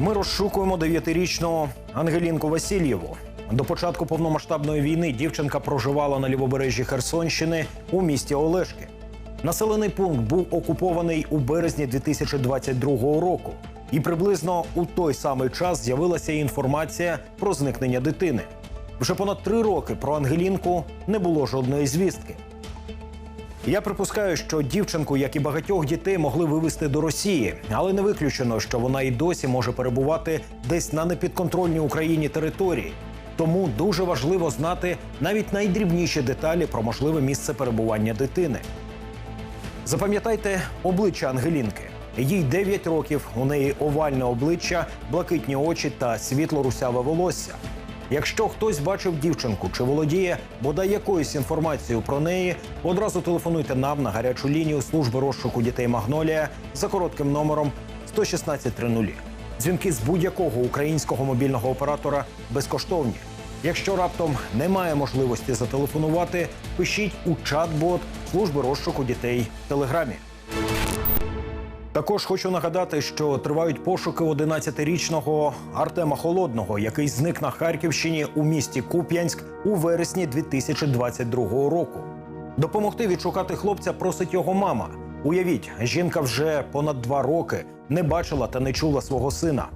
Ми розшукуємо дев'ятирічну Ангелінку Васильєву. До початку повномасштабної війни дівчинка проживала на лівобережжі Херсонщини у місті Олешки. Населений пункт був окупований у березні 2022 року, і приблизно у той самий час з'явилася інформація про зникнення дитини. Вже понад три роки про Ангелінку не було жодної звістки. Я припускаю, що дівчинку, як і багатьох дітей, могли вивезти до Росії, але не виключено, що вона і досі може перебувати десь на непідконтрольній Україні території. Тому дуже важливо знати навіть найдрібніші деталі про можливе місце перебування дитини. Запам'ятайте обличчя Ангелінки. Їй 9 років, у неї овальне обличчя, блакитні очі та світло-русяве волосся. Якщо хтось бачив дівчинку чи володіє бодай якоюсь інформацією про неї, одразу телефонуйте нам на гарячу лінію служби розшуку дітей Магнолія за коротким номером 11630. Дзвінки з будь-якого українського мобільного оператора безкоштовні. Якщо раптом немає можливості зателефонувати, пишіть у чат-бот служби розшуку дітей в телеграмі. Також хочу нагадати, що тривають пошуки 11-річного Артема Холодного, який зник на Харківщині у місті Куп'янськ у вересні 2022 року. Допомогти відшукати хлопця просить його мама. Уявіть, жінка вже понад два роки не бачила та не чула свого сина.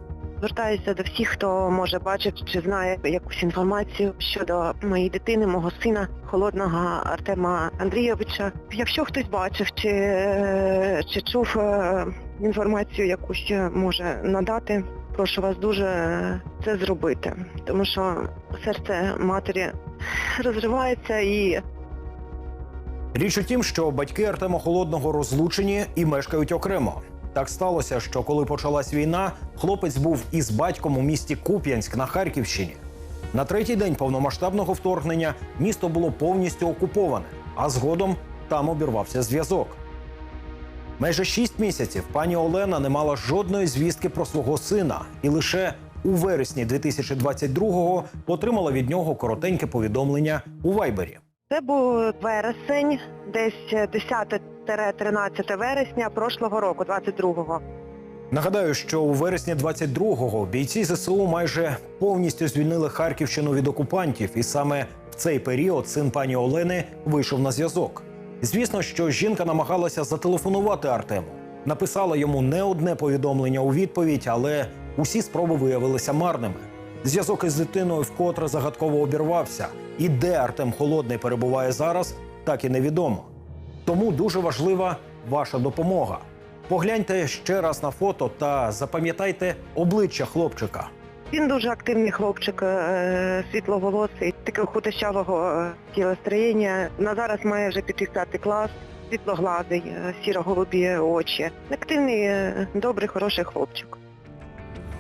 Звертаюся до всіх, хто може бачити чи знає якусь інформацію щодо моєї дитини, мого сина, холодного Артема Андрійовича. Якщо хтось бачив чи, е, чи чув е, інформацію, якусь може надати, прошу вас дуже це зробити, тому що серце матері розривається і Річ у тім, що батьки Артема Холодного розлучені і мешкають окремо. Так сталося, що коли почалась війна, хлопець був із батьком у місті Куп'янськ на Харківщині. На третій день повномасштабного вторгнення місто було повністю окуповане, а згодом там обірвався зв'язок. Майже шість місяців пані Олена не мала жодної звістки про свого сина, і лише у вересні 2022-го отримала від нього коротеньке повідомлення у Вайбері. Це був вересень, десь 10-13 вересня прошлого року, 22-го. Нагадаю, що у вересні 22-го бійці ЗСУ майже повністю звільнили Харківщину від окупантів, і саме в цей період син пані Олени вийшов на зв'язок. Звісно, що жінка намагалася зателефонувати Артему. Написала йому не одне повідомлення у відповідь, але усі спроби виявилися марними. Зв'язок із дитиною вкотре загадково обірвався, і де Артем Холодний перебуває зараз, так і невідомо. Тому дуже важлива ваша допомога. Погляньте ще раз на фото та запам'ятайте обличчя хлопчика. Він дуже активний хлопчик, е, світловолосий, такого худощавого е, тілостроєння. На зараз має вже п'ятий клас, світлоглазий, е, сіро-голубі очі. Активний, добрий, хороший хлопчик.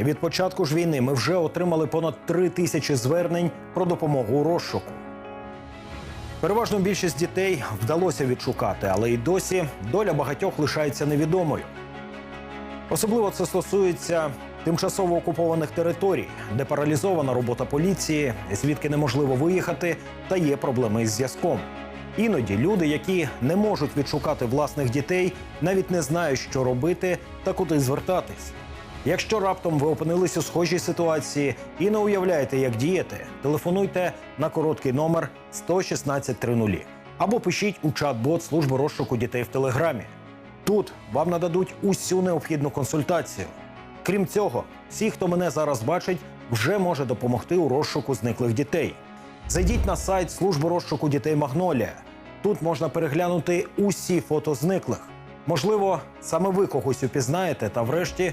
Від початку ж війни ми вже отримали понад три тисячі звернень про допомогу у розшуку. Переважну більшість дітей вдалося відшукати, але й досі доля багатьох лишається невідомою. Особливо це стосується тимчасово окупованих територій, де паралізована робота поліції, звідки неможливо виїхати, та є проблеми із зв'язком. Іноді люди, які не можуть відшукати власних дітей, навіть не знають, що робити та куди звертатись. Якщо раптом ви опинились у схожій ситуації і не уявляєте, як діяти, телефонуйте на короткий номер 11630 або пишіть у чат-бот служби розшуку дітей в телеграмі. Тут вам нададуть усю необхідну консультацію. Крім цього, всі, хто мене зараз бачить, вже може допомогти у розшуку зниклих дітей. Зайдіть на сайт служби розшуку дітей Магнолія. Тут можна переглянути усі фото зниклих. Можливо, саме ви когось упізнаєте та врешті